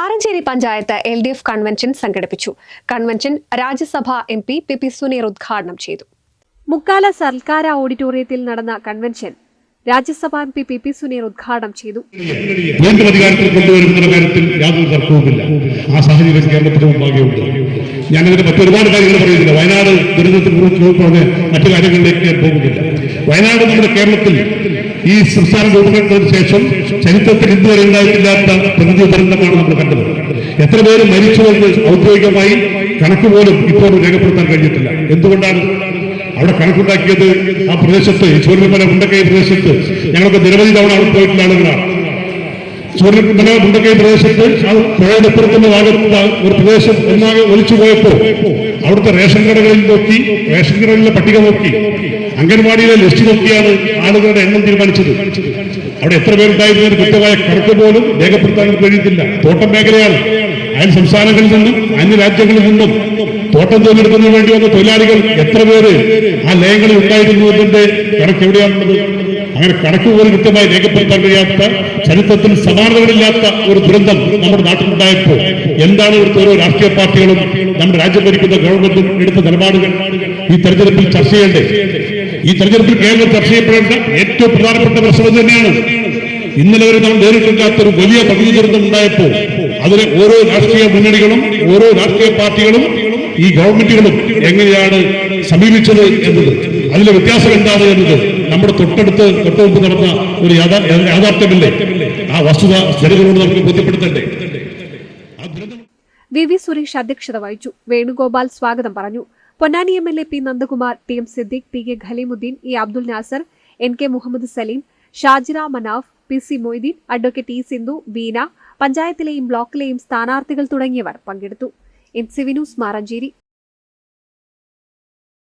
Maranchery panchayat L D F convention സംഘടിപ്പിച്ചു. Convention Rajyasabha M P P P Suneer ഉദ്ഘാടനം ചെയ്തു. മുക്കാല സർക്കാര ഓഡിറ്റോറിയത്തിൽ നടന്ന convention Rajyasabha M P P P Suneer ഉദ്ഘാടനം ചെയ്തു. വീണ്ടും അധികാരത്തിൽ കൊണ്ടുവരുന്ന കാര്യത്തിൽ യാതൊരു തർക്കവുമില്ല. ആ സാഹചര്യം കേരളത്തിന് മുമ്പാകെയുണ്ട് ഞാനതിന്റെ മറ്റൊരുപാട് കാര്യങ്ങൾ പറയുന്നില്ല. വയനാട് ദുരിതത്തിൽ കുറിച്ച് പറഞ്ഞ് മറ്റു കാര്യങ്ങളിലേക്ക് പോകുന്നില്ല. വയനാട് നമ്മുടെ കേരളത്തിൽ ഈ സംസ്ഥാന രൂപീകരണത്തിന് ശേഷം ചരിത്രത്തിൽ ഇതുവരെ ഉണ്ടായിട്ടില്ലാത്ത പ്രകൃതി ദുരന്തമാണ് നമ്മൾ കണ്ടത്. എത്ര പേര് മരിച്ചുവെന്ന് ഔദ്യോഗികമായി കണക്ക് പോലും ഇപ്പോൾ രേഖപ്പെടുത്താൻ കഴിഞ്ഞിട്ടില്ല. എന്തുകൊണ്ടാണ്? അവിടെ കണക്കുണ്ടാക്കിയത് ആ പ്രദേശത്ത് ചൂരൽമല മുണ്ടക്കൈ പ്രദേശത്ത് ഞങ്ങൾക്ക് നിരവധി തവണ അവിടെ പോയിട്ടുള്ള ആളുകളാണ്. ചൂരൽമല മുണ്ടക്കൈ പ്രദേശത്ത് ആ ഭാഗത്ത് ഒരു പ്രദേശം ഒന്നാകെ ഒലിച്ചു പോയപ്പോ അവിടുത്തെ റേഷൻ കടകളിൽ നോക്കി റേഷൻ കടകളിലെ പട്ടിക നോക്കി അംഗൻവാടിയിലെ ലിസ്റ്റ് നോക്കിയാണ് ആളുകളുടെ എണ്ണം തീരുമാനിച്ചത്. അവിടെ എത്ര പേരുണ്ടായിരുന്നതിന് കൃത്യമായ കണക്ക് പോലും രേഖപ്പെടുത്താൻ കഴിയത്തില്ല തോട്ടം മേഖലയാണ്. അയൽ സംസ്ഥാനങ്ങളിൽ നിന്നും അന്യ രാജ്യങ്ങളിൽ നിന്നും തോട്ടം തൊഴിലെടുക്കുന്നതിന് വേണ്ടി വന്ന തൊഴിലാളികൾ എത്ര പേര് ആ ലയങ്ങളിൽ ഉണ്ടായിരുന്നു എന്നതിന്റെ കണക്ക് എവിടെയാണുള്ളത്? അങ്ങനെ കണക്ക് പോലും കൃത്യമായി രേഖപ്പെടുത്താൻ കഴിയാത്ത ചരിത്രത്തിൽ സമാനതകളില്ലാത്ത ഒരു ദുരന്തം നമ്മുടെ നാട്ടിലുണ്ടായപ്പോൾ എന്താണ് ഇവിടുത്തെ ഓരോ രാഷ്ട്രീയ പാർട്ടികളും നമ്മുടെ രാജ്യം ഭരിക്കുന്ന ഗവൺമെന്റും എടുത്ത നിലപാടുകൾ? ഈ തെരഞ്ഞെടുപ്പിൽ ചർച്ച ചെയ്യേണ്ടത് ഈ തെരഞ്ഞെടുപ്പിൽ കേരളം ചർച്ച ചെയ്യപ്പെടേണ്ട ഏറ്റവും പ്രധാനപ്പെട്ട പ്രശ്നം തന്നെയാണ്. ഇന്നലെ വരെ നാം നേരിട്ടില്ലാത്ത ഒരു വലിയ പ്രകൃതി ദുരന്തം ഉണ്ടായപ്പോൾ അതിലെ ഓരോ രാഷ്ട്രീയ മുന്നണികളും ഓരോ രാഷ്ട്രീയ പാർട്ടികളും ഈ ഗവൺമെന്റുകളും എങ്ങനെയാണ് സമീപിച്ചത് എന്നത്? അതിലെ വ്യത്യാസം എന്താണ് എന്നത്? നമ്മുടെ തൊട്ടടുത്ത് തൊട്ടുമുമ്പ് നടന്ന ഒരു യാഥാർത്ഥ്യമില്ലേ? ആ വസ്തുത ജനങ്ങളോട് നമുക്ക് ബോധ്യപ്പെടുത്തണ്ടേ? വി വി സുരേഷ് അധ്യക്ഷത വഹിച്ചു. വേണുഗോപാൽ സ്വാഗതം പറഞ്ഞു. Ponnani M L A P Nandakumar T M Siddique P K Khaleemuddin E Abdul Nasser N K Muhammad Saleem Shajira Manaf P C Moideen advocate E Sindhu Veena പഞ്ചായത്തിലെയും ബ്ലോക്കിലെയും സ്ഥാനാർത്ഥികൾ തുടങ്ങിയവർ പങ്കെടുത്തു. N C Vinu സ്മാരഞ്ചേരി